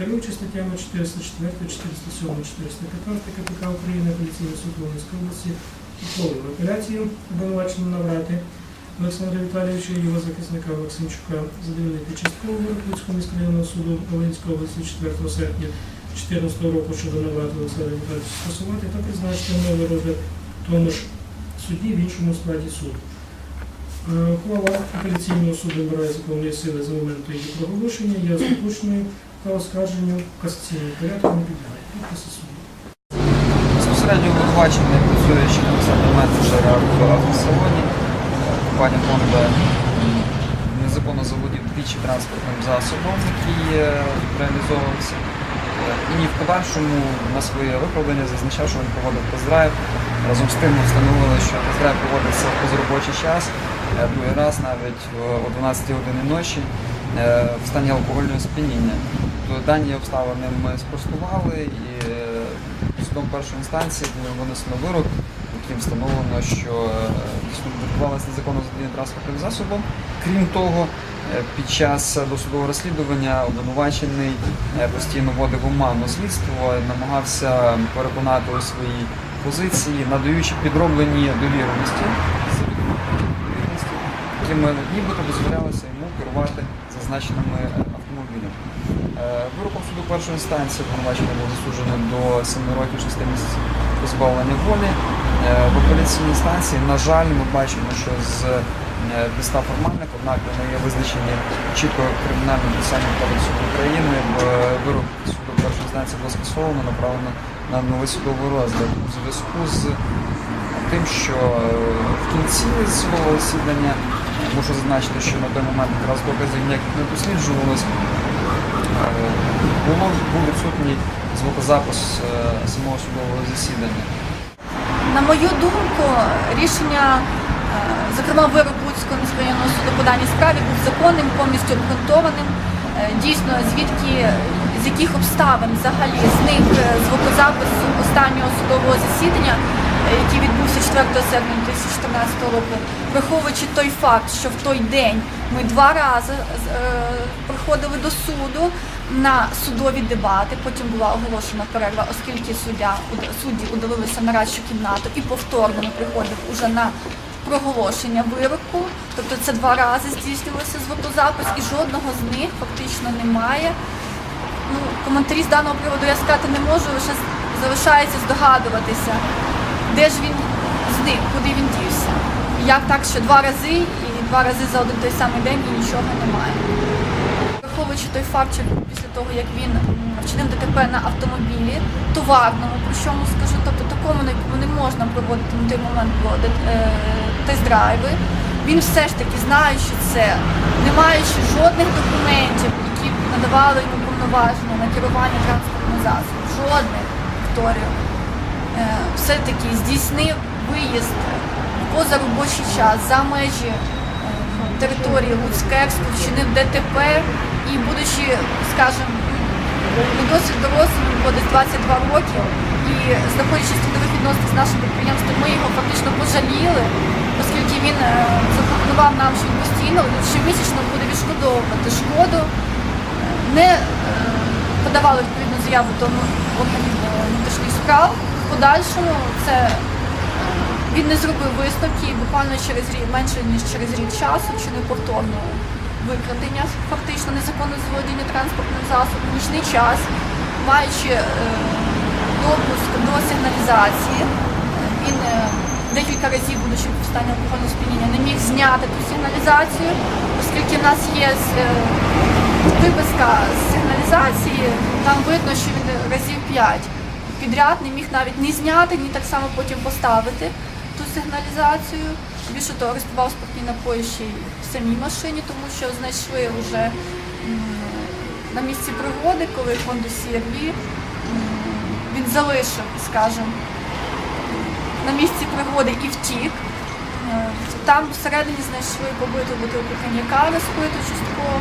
керуючи статтями 404, 407, 415 КПК України, апеляційний суд Волинської області ухвалив апеляцію обвинувачення набрати Олександра Віталійовича і його захисника Максимчука задовольнити частково вирок Луцького міськрайонного суду Волинської області 4 серпня 2014 року щодо набрати Олександра Віталійовича скасувати та призначити новий розгляд тому ж суді в іншому складі суду. Е, Ухвала апеляційного суду набирає законної сили з моменту її проголошення, є остаточною та оскарженню в касаційному порядку не. Підписи суду. Безпосередньо обвинувачений працюючи на даний момент в автосалоні. Компанія Honda незаконно заволодів двічі транспортним засобом, який е, реалізовувався. Е, І в подальшому на своє виправдання зазначав, що він проводив тест-драйв. Разом з тим ми встановили, що тест-драйв проводився в позаробочий час, е, другий раз навіть о 12 годині ночі в стані алкогольного сп'яніння. То дані обставини ми спростували і е, судом першої інстанції було винесено вирок, яким встановлено, що дійсно відбувалося незаконно задіяння транспортним засобом. Крім того, е, під час досудового розслідування обвинувачений е, постійно вводив оману слідство, намагався переконати у своїй позиції, надаючи підроблені довіреності, якими нібито дозволялося йому керувати зазначеними е, автомобілями. Е, Вироком суду першої інстанції обвинувачення було засуджено до 7 років 6 місяців позбавлення волі. Е, В апеляційній інстанції, на жаль, ми бачимо, що з е, підстав формальних, однак вони є визначені чітко кримінальним писанням Кодексу України. Вирок суду першої інстанції було скасовано, направлено на новий судовий розгляд у зв'язку з тим, що в кінці судового засідання мушу зазначити, що на той момент якраз доказів ніяких не досліджувалось. Е, Було був відсутній звукозапис е, самого судового засідання. На мою думку, рішення, е, зокрема вирок Луцького міськрайонного суду по даній справі, був законним, повністю обґрунтованим. Дійсно, звідки з яких обставин взагалі зник звукозапис останнього судового засідання, який відбувся 4 серпня 2014 року, враховуючи той факт, що в той день ми два рази е, приходили до суду на судові дебати. Потім була оголошена перерва, оскільки суддя уд- судді удалилися на радшу кімнату і повторно ми приходив уже на проголошення вироку. Тобто це два рази здійснювався звукозапис, і жодного з них фактично немає. Ну, коментарі з даного приводу я сказати не можу, лише залишається здогадуватися, де ж він зник, куди він дівся. Як так, що два рази і два рази за один той самий день і нічого немає. Враховуючи той факт, що після того, як він вчинив ДТП на автомобілі товарному, про що му скажу, тобто такому, не можна проводити на той момент е, тест-драйви, він все ж таки, знаючи це, не маючи жодних документів, які б надавали йому повноваження на керування транспортним засобом, жодних, е, все-таки здійснив виїзд в позаробочий час за межі е, території Луцькекспо, вчинив ДТП і, будучи, скажімо, ну, досить дорослим, було 22 роки, і знаходячись в трудових відносинах з нашим підприємством, ми його фактично пожаліли, оскільки він е, запропонував нам, що постійно щомісячно буде відшкодовувати шкоду. Е, Не подавали відповідну заяву до органів внутрішніх справ. Подальшому це е, він не зробив висновки буквально через рік, менше ніж через рік часу вчинив повторне викрадення, фактично незаконне заволодіння транспортним засобом, нічний час, маючи е, допуск до сигналізації, він е, декілька разів, будучи в стані алкогольного сп'яніння, не міг зняти ту сигналізацію, оскільки в нас є виписка з сигналізації, там видно, що він разів 5 підряд не міг навіть ні зняти, ні так само потім поставити ту сигналізацію. Більше того, арестував спиртні напої ще й в самій машині, тому що знайшли вже на місці пригоди, коли Honda CR-V він залишив, скажімо, на місці пригоди і втік. Е, Там всередині знайшли побиту бутилку коньяка розпиту частково.